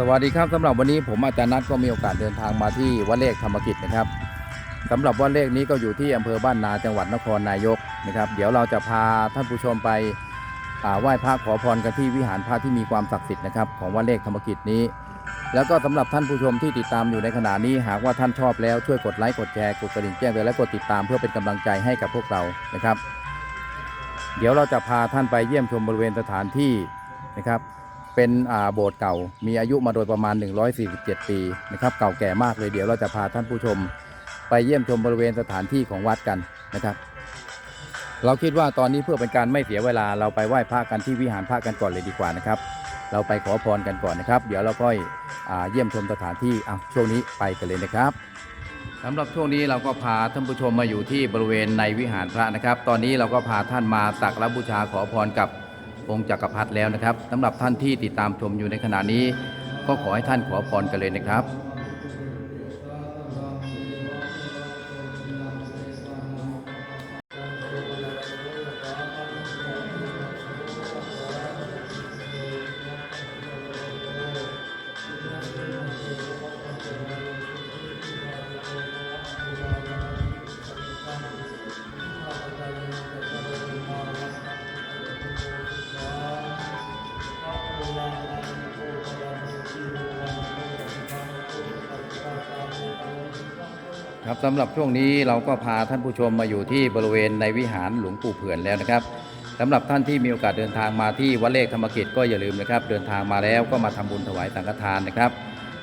สวัสดีครับสำหรับวันนี้ผมอาจารย์นัทก็มีโอกาสเดินทางมาที่วัดเลขธรรมกิจนะครับสำหรับวัดเลขนี้ก็อยู่ที่อำเภอบ้านนาจังหวัดนครนายกนะครับ เดี๋ยวเราจะพาท่านผู้ชมไปไหว้พระขอพรกันที่วิหารพระที่มีความศักดิ์สิทธิ์นะครับของวัดเลขธรรมกิจนี้ แล้วก็สำหรับท่านผู้ชมที่ติดตามอยู่ในขณะนี้หากว่าท่านชอบแล้วช่วยกดไลค์กดแชร์กดกระดิ่งแจ้งเตือนและกดติดตามเพื่อเป็นกำลังใจให้กับพวกเรานะครับ เดี๋ยวเราจะพาท่านไปเยี่ยมชมบริเวณสถานที่นะครับ เป็นโบสถ์เก่า มีอายุมาโดยประมาณ 147 ปีนะครับ เก่าแก่มากเลยเดี๋ยวเราจะพาท่านผู้ชม ไปเยี่ยมชมบริเวณสถานที่ของวัดกันนะครับ เราคิดว่าตอนนี้เพื่อเป็นการไม่เสียเวลาเราไปไหว้พระกันที่วิหารพระกันก่อนเลยดีกว่านะครับ เราไปขอพรกันก่อนนะครับ เดี๋ยวเราค่อยอเยี่ยมชมสถานที่อะช่วงนี้ไปกันเลยนะครับสำหรับช่วงนี้เราก็พาท่านผู้ชมมาอยู่ที่บริเวณในวิหารพระนะครับ ตอนนี้เราก็พาท่านมาสักการะบูชาขอพรกับ องค์จักรพรรดิแล้วนะครับสำหรับท่านที่ติดตามชมอยู่ในขณะนี้ ก็ขอให้ท่านขอพรกันเลยนะครับ ครับสำหรับช่วงนี้เราก็พาท่านผู้ชมมาอยู่ที่บริเวณในวิหารหลวงปู่เผื่อนแล้วนะครับสำหรับท่านที่มีโอกาสเดินทางมาที่วัดเลขธรรมกิจก็อย่าลืมนะครับ เดินทางมาแล้วก็มาทำบุญถวายสังฆทานนะครับ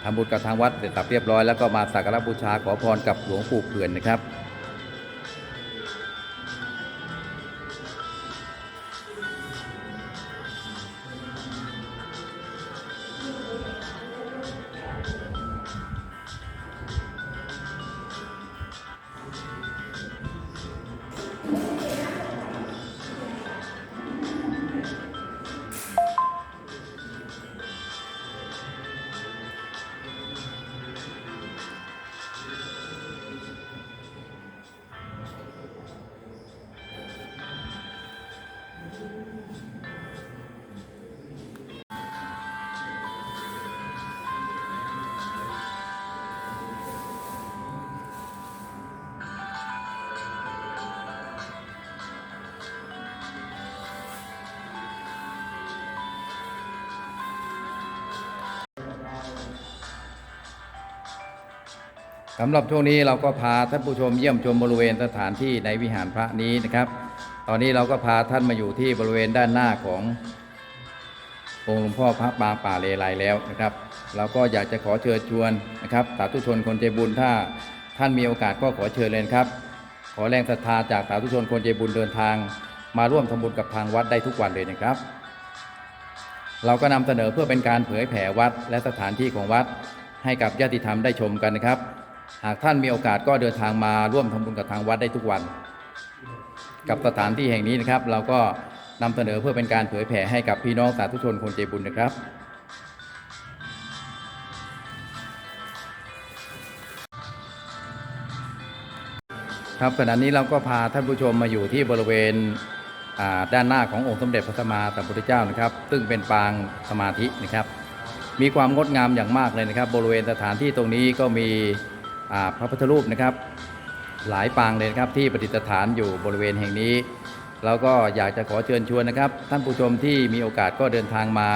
ทำบุญกับทางวัดเสร็จสับเรียบร้อยแล้วก็มาสักการะบูชาขอพรกับหลวงปู่เผื่อนนะครับ สำหรับช่วงนี้เราก็พาท่านผู้ชมเยี่ยมชมบริเวณสถานที่ในวิหารพระนี้นะครับ ตอนนี้เราก็พาท่านมาอยู่ที่บริเวณด้านหน้าขององค์หลวงพ่อพระปางป่าเลไลแล้วนะครับ เราก็อยากจะขอเชิญชวนนะครับสาธุชนคนใจบุญถ้าท่านมีโอกาสก็ขอเชิญเลยครับ ขอแรงศรัทธาจากสาธุชนคนใจบุญเดินทาง มาร่วมทำบุญกับทางวัดได้ทุกวันเลยนะครับ เราก็นำเสนอเพื่อเป็นการเผยแผ่วัดและสถานที่ของวัด ให้กับญาติธรรมได้ชมกันนะครับ หากท่านมีโอกาสก็เดินทางมาร่วมทำบุญกับทางวัดได้ทุกวัน กับสถานที่แห่งนี้นะครับ เราก็นำเสนอเพื่อเป็นการเผยแผ่ให้กับพี่น้องสาธุชนคนใจบุญนะครับครับขณะนี้เราก็พาท่านผู้ชมมาอยู่ที่บริเวณด้านหน้าขององค์สมเด็จพระสัมมาสัมพุทธเจ้านะครับ ซึ่งเป็นปางสมาธินะครับ มีความงดงามอย่างมากเลยนะครับ บริเวณสถานที่ตรงนี้ก็มี พระพุทธรูปนะครับ หลายปางเลยนะครับที่ประดิษฐานอยู่บริเวณแห่งนี้เราก็อยากจะขอเชิญชวนนะครับ ท่านผู้ชมที่มีโอกาสก็เดินทางมา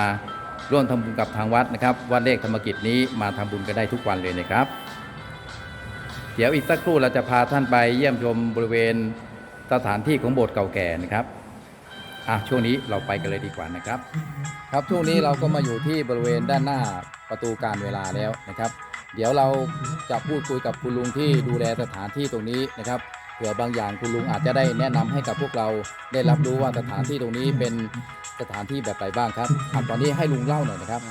ร่วมทำบุญกับทางวัดนะครับวัดเลขธรรมกิจนี้มาทำบุญกันได้ทุกวันเลยนะครับ เดี๋ยวอีกสักครู่เราจะพาท่านไปเยี่ยมชมบริเวณสถานที่ของโบสถ์เก่าแก่นะครับอะช่วงนี้เราไปกันเลยดีกว่านะครับ ครับช่วงนี้เราก็มาอยู่ที่บริเวณด้านหน้าประตูการเวลาแล้วนะครับ เดี๋ยวเราจะพูดคุยกับคุณลุงที่ดูแลสถานที่ตรงนี้นะครับเผื่อบางอย่างคุณลุงอาจจะได้แนะนำให้กับพวกเราได้รับรู้ว่าสถานที่ตรงนี้เป็นสถานที่แบบไหนบ้างครับอตอนนี้ให้ลุงเล่าหน่อยนะครับ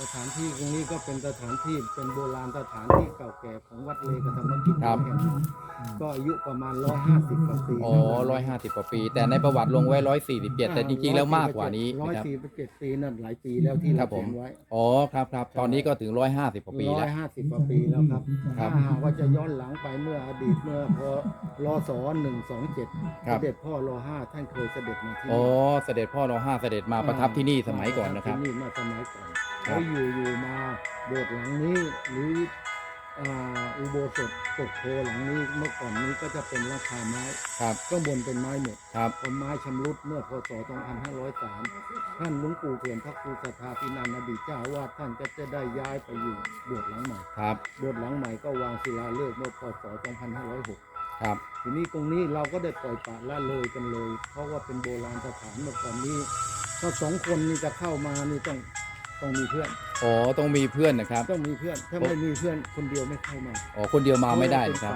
สถานที่ตรงนี้ก็เป็นสถานที่เป็นโบราณสถานที่เก่าแก่ของวัดเลกธรรมกิจครับ แห่งนี้ก็อายุประมาณ 150กว่าปีอ๋อร้อยห้าสิบกว่าปี แต่ในประวัติลงไว้ร้อยสี่สิบเจ็ดแต่จริงๆแล้วมากกว่านี้ร้อยนะครับ สี่สิบเจ็ดปีนั่นหลายปีแล้วที่ครัเราบผม เขียนไว้ อ๋อครับครับตอนนี้ก็ถึงร้อยห้าสิบกว่าปีร้แล้อวยห้าสิบกว่าปีแล้วครับครัถ้าบหากว่าจะย้อนหลังไปเมื่ออดีตเมื่อพอรอสหนึ่งสองเจ็ดครับเสด็จพ่อรอห้าท่านเคยเสด็จมาที่อ๋อนี่เสด็จพ่อรอห้าเสด็จมาประทับที่นี่สมัยก่อนนะครับ ที่นี่มาสมัยก่อน แล้วอยู่อยู่มาโบสถ์หลังนี้หรืออ่าอุโบสถตกโพหลังนี้เมื่อก่อนนี้ก็จะเป็นราคาไม้ครับข้างบนเป็นไม้หมดครับพอไม้ชำรุดเมื่อพศ 2503 ท่านหลวงปู่เขื่อนพระครูสัทธาพินันท์อดีตเจ้าอาวาดท่านก็จะได้ย้ายไปอยู่โบสถ์หลังใหม่ครับโบสถ์หลังใหม่ก็วางศิลาฤกษ์เมื่อพศ 2506 ครับ ทีนี้ตรงนี้เราก็ได้ปล่อยปละละเลยกันเลย เพราะว่าเป็นโบราณสถานเมื่อก่อนนี้ถ้าสองคนนี่จะเข้ามานี่ต้อง ต้องมีเพื่อนอ๋อต้องมีเพื่อนนะครับต้องมีเพื่อนถ้าไม่มีเพื่อนคนเดียวไม่เข้ามาอ๋อคนเดียวมาไม่ได้นะครับ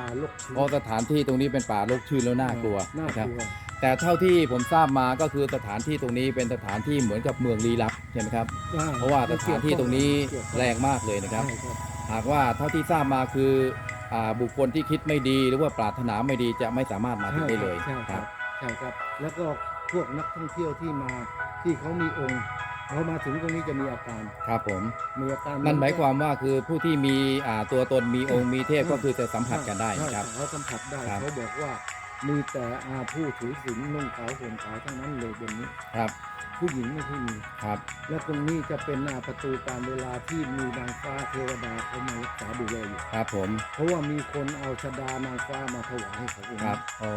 เพาะว่าเป็นป่าลกชื้นเพราะสถานที่ตรงนี้เป็นป่ารกชื้นแล้วน่ากลัวน่านะครับกลัวแต่เท่าที่ผมทราบมาก็คือสถานที่ตรงนี้เป็นสถานที่เหมือนกับเมืองลี้ลับใช่ไหมครับอ่เพราะว่าสถานที่ตรงนี้เกี่ยวข้องแรงมากเลยนะครับใช่ครับ หากว่าเท่าที่ทราบมาคืออ่าบุคคลที่คิดไม่ดีหรือว่าปรารถนาไม่ดีจะไม่สามารถมาถึงได้เลยใช่คครัรับบใช่ครับ แล้วก็พวกนักท่องเที่ยวที่มาที่เขามีองค์ เขามาถึงตรงนี้จะมีอาการครับผม มีอาการนั่นหมายความว่าคือผู้ที่มีอ่าตัวตนมีองค์มีเทพก็คือจะสัมผัสกันได้ใช่นะครับ เขาสัมผัสได้ครับ เขาบอกว่า มีแต่อาผู้ถือศีลนุ่งขาวห่มขาวทั้งนั้นเลยบนนี้ ครับ ผู้หญิงไม่ค่อยมีครับ และตรงนี้จะเป็นหน้าประตูการเวลาที่มีนางฟ้าเทวดาเขามารักษาดูแลอยู่ครับผม เพราะว่ามีคนเอาชดานางฟ้ามาถวายให้เขาองค์ครับ อ๋อ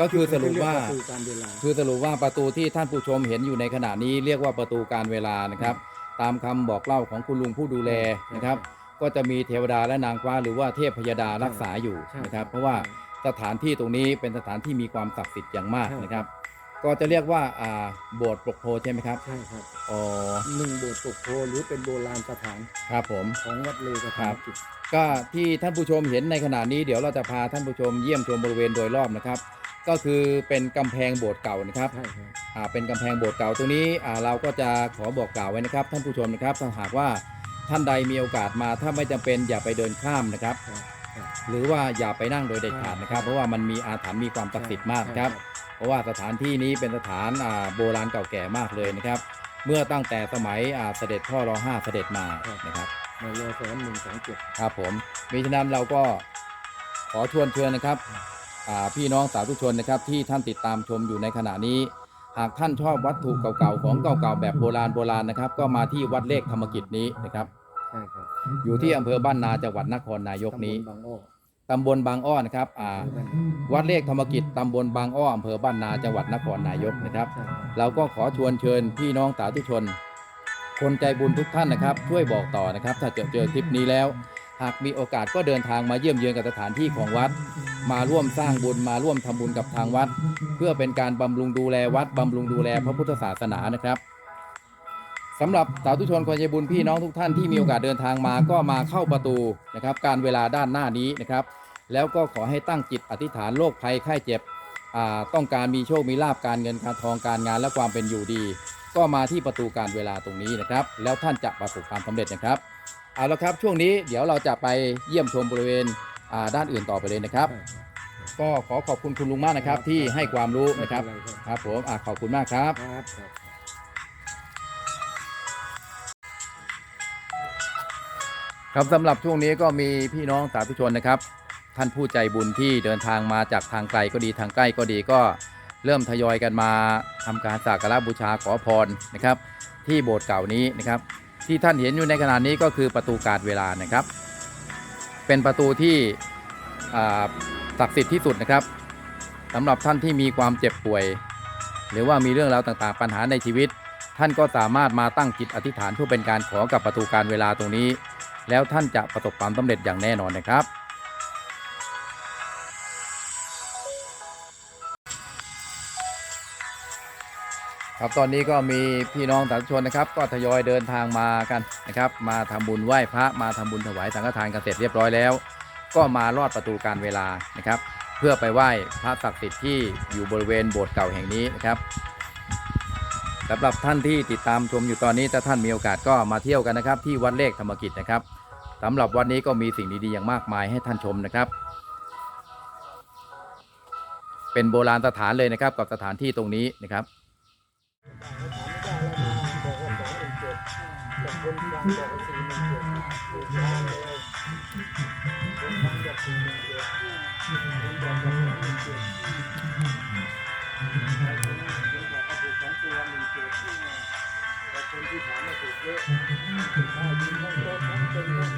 ก็คือสรุปว่าเยกประตูการเวลา คือสรุปว่าประตูที่ท่านผู้ชมเห็นอยู่ในขณะนี้เรียกว่าประตูการเวลานะครับ ตามคำบอกเล่าของคุณลุงผู้ดูแลนะครับ ก็จะมีเทวดาและนางฟ้าหรือว่าเทพพยดารักษาอยู่ใช่นะครับ เพราะว่า สถานที่ตรงนี้เป็นสถานที่มีความศักดิ์สิทธิ์อย่างมากนะครับ ก็จะเรียกว่าอ่าโบสถ์ปกโพใช่ไหมครับใช่ครับอ๋อหนึ่งโบสถ์ปกโพหรือเป็นโบราณสถานครับผม ของวัดเลกครัธรรมบกิจก็ที่ท่านผู้ชมเห็นในขณะนี้เดี๋ยวเราจะพาท่านผู้ชมเยี่ยมชมบริเวณโดยรอบนะครับ ก็คือเป็นกำแพงโบสถ์เก่านะครับใช่ครับ อ่าเป็นกำแพงโบสถ์เก่าตรงนี้อ่าเราก็จะขอบอกกล่าวไว้นะครับ ท่านผู้ชมนะครับถ้าหากว่าท่านใดมีโอกาสมาถ้าไม่จำเป็นอย่าไปเดินข้ามนะครับ ครับครับ หรือว่าอย่าไปนั่งโดยเด็ดขาดนะครับ เพราะว่ามันมีอาถรรพ์มีความศักดิ์สิทธิ์มากครับ เพราะว่าสถานที่นี้เป็นสถานอ่าโบราณเก่าแก่มากเลยนะครับ เมื่อตั้งแต่สมัยอ่าเสด็จพ่อรอห้าเสด็จมานะครับในรอสอนหนึ่งสองเจ็ดครับผมมิฉะนั้นเราก็ขอชวนเชิญนะครับอ่าพี่น้องสาธุชนนะครับที่ท่านติดตามชมอยู่ในขณะนี้ หากท่านชอบวัตถุเก่าๆของเก่าๆแบบโบราณโบราณนะครับ ก็มาที่วัดเลขธรรมกิจนี้นะครับ ใช่ครับอยู่ที่อำเภอบ้านนาจังหวัดนครนายกนี้ ตำบลบางอ้อตำบลบางอ้อนะครับอ่าวัดเลขธรรมกิจตำบลบางอ้ออำเภอบ้านนาจังหวัดนครนายกนะครับ ใช่ครับเราก็ขอชวนเชิญพี่น้องสาธุชน คนใจบุญทุกท่านนะครับ ช่วยบอกต่อนะครับ ถ้าเจอเจอคลิปนี้แล้ว หากมีโอกาสก็เดินทางมาเยี่ยมเยือนกับสถานที่ของวัด มาร่วมสร้างบุญมาร่วมทำบุญกับทางวัด เพื่อเป็นการบำรุงดูแลวัดบำรุงดูแลพระพุทธศาสนานะครับ สำหรับสาธุชนคนใจบุญพี่น้องทุกท่านที่มีโอกาสเดินทางมาก็มาเข้าประตูนะครับ การเวลาด้านหน้านี้นะครับ แล้วก็ขอให้ตั้งจิตอธิษฐานโรคภัยไข้เจ็บต้องการมีโชคมีลาบการเงินการทองการงานและความเป็นอยู่ดี ก็มาที่ประตูการเวลาตรงนี้นะครับ แล้วท่านจะประสบความสำเร็จนะครับเอาละครับช่วงนี้เดี๋ยวเราจะไปเยี่ยมชมบริเวณด้านอื่นต่อไปเลยนะครับ ก็ขอขอบคุณคุณลุงมากนะครับที่ให้ความรู้นะครับครับผมอ่าขอบคุณมากครับ ครับสำหรับช่วงนี้ก็มีพี่น้องสาธุชนนะครับ ท่านผู้ใจบุญที่เดินทางมาจากทางไกลก็ดีทางใกล้ก็ดีก็เริ่มทยอยกันมาทำการสักการะบูชาขอพรนะครับ ที่โบสถ์เก่านี้นะครับ ที่ท่านเห็นอยู่ในขณะนี้ก็คือประตูการเวลานะครับ เป็นประตูที่ศักดิ์สิทธิ์ที่สุดนะครับสำหรับท่านที่มีความเจ็บป่วย หรือว่ามีเรื่องราวต่างๆ ปัญหาในชีวิต ท่านก็สามารถมาตั้งจิตอธิษฐานเพื่อเป็นการขอกับประตูการเวลาตรงนี้ แล้วท่านจะประสบความสำเร็จอย่างแน่นอนนะครับ ครับตอนนี้ก็มีพี่น้องสาธุชนนะครับ ก็ทยอยเดินทางมากันนะครับ มาทำบุญไหว้พระมาทำบุญถวายสังฆทานกันเสร็จเรียบร้อยแล้ว ก็มาลอดประตูการเวลานะครับ เพื่อไปไหว้พระศักดิ์สิทธิ์ที่อยู่บริเวณโบสถ์เก่าแห่งนี้นะครับสำหรับท่านที่ติดตามชมอยู่ตอนนี้ถ้าท่านมีโอกาสก็มาเที่ยวกันนะครับ ที่วัดเลขธรรมกิจนะครับ สำหรับวันนี้ก็มีสิ่งดีๆอย่างมากมายให้ท่านชมนะครับ เป็นโบราณสถานเลยนะครับกับสถานที่ตรงนี้นะครับคนที่ถามมาถูก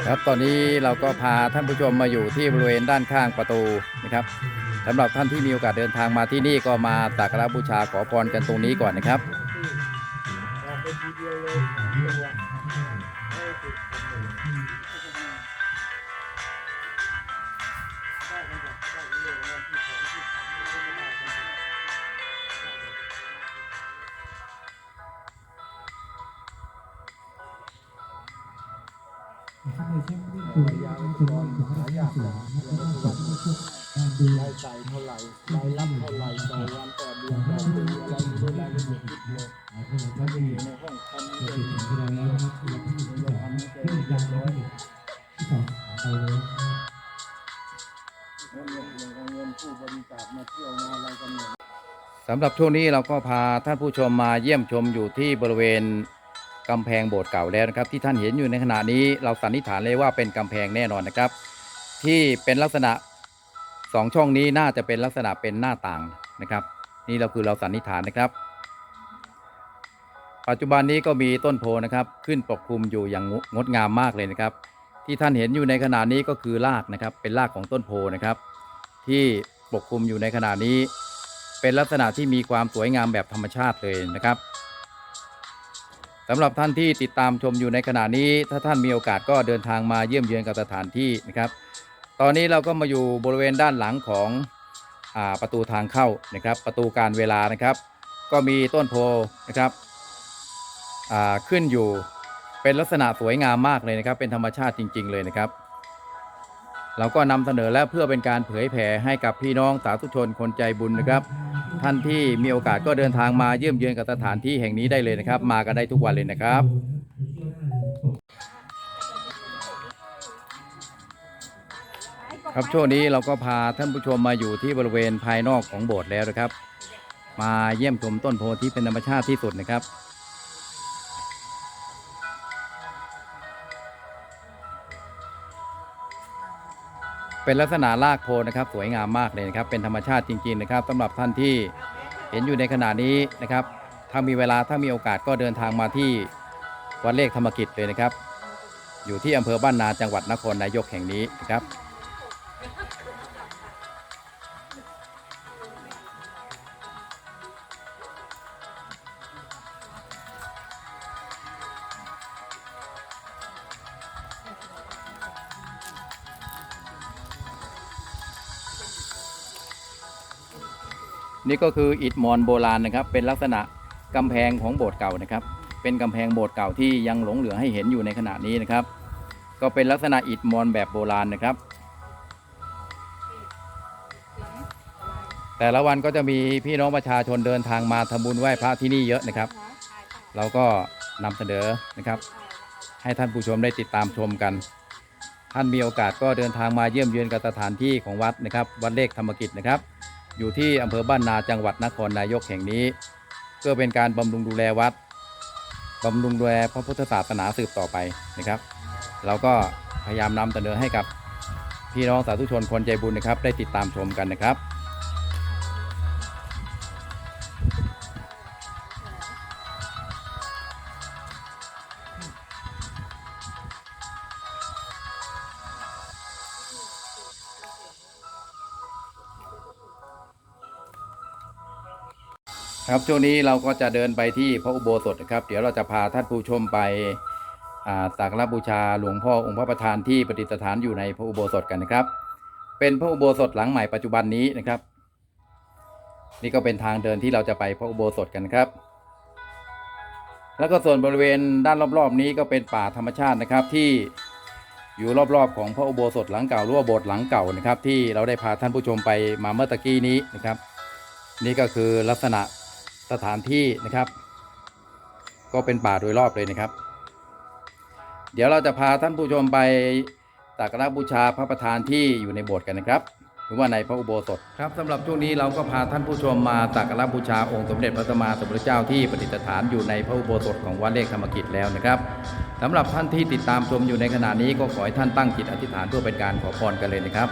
ครับตอนนี้เราก็พาท่านผู้ชมมาอยู่ที่บริเวณด้านข้างประตูนะครับสำหรับท่านที่มีโอกาสเดินทางมาที่นี่ก็มาสักการะบูชาขอพรกันตรงนี้ก่อนนะครับ ยาวไปก่อนหายากนะรายจ่ายเท่าไหร่รายรับเท่าไหร่ต่อวันต่อเดือนต่อปีอะไรมีรายละเอียดยิบเลยมันจะอยู่ในห้องทำให้ใจเราทำให้เรียบร้อยางเอาเงินผู้บริจาคมาเที่ยวมาอยสำหรับช่วงนี้เราก็พาท่านผู้ชมมาเยี่ยมชมอยู่ที่บริเวณ กำแพงโบสถ์เก่าแล้วนะครับ ที่ท่านเห็นอยู่ในขณะนี้เราสันนิษฐานเลยว่าเป็นกำแพงแน่นอนนะครับ ที่เป็นลักษณะสองช่องนี้น่าจะเป็นลักษณะเป็นหน้าต่างนะครับ นี่เราคือเราสันนิษฐานนะครับ ปัจจุบันนี้ก็มีต้นโพนะครับ ขึ้นปกคลุมอยู่อย่างงดงามมากเลยนะครับ ที่ท่านเห็นอยู่ในขณะนี้ก็คือรากนะครับ เป็นรากของต้นโพนะครับ ที่ปกคลุมอยู่ในขณะนี้ เป็นลักษณะที่มีความสวยงามแบบธรรมชาติเลยนะครับำหรับท่านที่ติดตามชมอยู่ในขณะนี้ ถ้าท่านมีโอกาสก็เดินทางมาเยี่ยมเยือนกับสถานที่นะครับ ตอนนี้เราก็มาอยู่บริเวณด้านหลังของอประตูทางเข้านะครับ ประตูการเวลานะครับ ก็มีต้นโพนะครับขึ้นอยู่เป็นลักษณะสวยงามมากเลยนะครับ เป็นธรรมชาติจริง ๆ เลยนะครับ เราก็นำเสนอและเพื่อเป็นการเผยแผ่ให้กับพี่น้องสาธุชนคนใจบุญนะครับ ท่านที่มีโอกาสก็เดินทางมาเยี่ยมเยือนกับสถานที่แห่งนี้ได้เลยนะครับ มากันได้ทุกวันเลยนะครับครับช่วงนี้เราก็พาท่านผู้ชมมาอยู่ที่บริเวณภายนอกของโบสถ์แล้วนะครับ มาเยี่ยมชมต้นโพธิ์ที่เป็นธรรมชาติที่สุดนะครับ เป็นลักษณะรากโพนะครับสวยงามมากเลยนะครับ เป็นธรรมชาติจริง ๆ นะครับสำหรับท่านที่เห็นอยู่ในขณะนี้นะครับ ถ้ามีเวลาถ้ามีโอกาสก็เดินทางมาที่วัดเลขธรรมกิจเลยนะครับ อยู่ที่อำเภอบ้านนาจังหวัดนครนายกแห่งนี้นะครับ นี่ก็คืออิฐมอนโบราณนะครับ เป็นลักษณะกำแพงของโบสถ์เก่านะครับ เป็นกำแพงโบสถ์เก่าที่ยังหลงเหลือให้เห็นอยู่ในขณะนี้นะครับ ก็เป็นลักษณะอิฐมอนแบบโบราณนะครับ แต่ละวันก็จะมีพี่น้องประชาชนเดินทางมาทำบุญไหว้พระที่นี่เยอะนะครับ เราก็นำเสนอนะครับ ให้ท่านผู้ชมได้ติดตามชมกัน ท่านมีโอกาสก็เดินทางมาเยี่ยมเยือนกับสถานที่ของวัดนะครับ วัดเลขธรรมกิจนะครับ อยู่ที่อำเภอบ้านนาจังหวัดนครนายกแห่งนี้ เพื่อเป็นการบำรุงดูแลวัดบำรุงดูแลพระพุทธศาสนาสืบต่อไปนะครับ เราก็พยายามนำเสนอให้กับพี่น้องสาธุชนคนใจบุญนะครับ ได้ติดตามชมกันนะครับ ครับช่วงนี้เราก็จะเดินไปที่พระอุโบสถนะครับ เดี๋ยวเราจะพาท่านผู้ชมไปสักการะบูชาหลวงพ่อองค์พระประธานที่ประดิษฐานอยู่ในพระอุโบสถกันนะครับ เป็นพระอุโบสถหลังใหม่ปัจจุบันนี้นะครับ นี่ก็เป็นทางเดินที่เราจะไปพระอุโบสถกันครับ แล้วก็ส่วนบริเวณด้านรอบๆ นี้ก็เป็นป่าธรรมชาตินะครับที่อยู่รอบๆ ของพระอุโบสถหลังเก่าหรือว่าโบสถ์หลังเก่านะครับ ที่เราได้พาท่านผู้ชมไปมาเมื่อตะกี้นี้นะครับ นี่ก็คือลักษณะ สถานที่นะครับ ก็เป็นป่าโดยรอบเลยนะครับ เดี๋ยวเราจะพาท่านผู้ชมไปสักการะบูชาพระประธานที่อยู่ในโบสถ์กันนะครับ หรือว่าในพระอุโบสถครับสำหรับช่วงนี้เราก็พาท่านผู้ชมมาสักการะบูชาองค์สมเด็จพระสัมมาสัมพุทธเจ้าที่ประดิษฐานอยู่ในพระอุโบสถของวัดเลขธรรมกิจแล้วนะครับสำหรับท่านที่ติดตามชมอยู่ในขณะนี้ก็ขอให้ท่านตั้งจิตอธิษฐานเพื่อเป็นการขอพรกันเลยนะครับ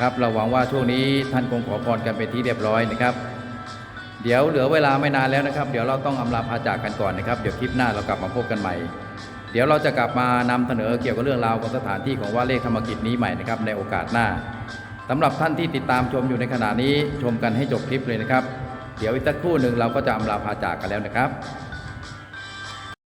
ครับเราหวังว่าช่วงนี้ท่านคงขอพรกันเป็นที่เรียบร้อยนะครับ เดี๋ยวเหลือเวลาไม่นานแล้วนะครับ เดี๋ยวเราต้องอำลาพาจากกันก่อนนะครับ เดี๋ยวคลิปหน้าเรากลับมาพบกันใหม่ เดี๋ยวเราจะกลับมานำเสนอเกี่ยวกับเรื่องราวของสถานที่ของว่าเลขธรรมกิจนี้ใหม่นะครับในโอกาสหน้าสำหรับท่านที่ติดตามชมอยู่ในขณะนี้ชมกันให้จบคลิปเลยนะครับ เดี๋ยวอีกสักครู่หนึ่งเราก็จะอำลาพาจากกันแล้วนะครับ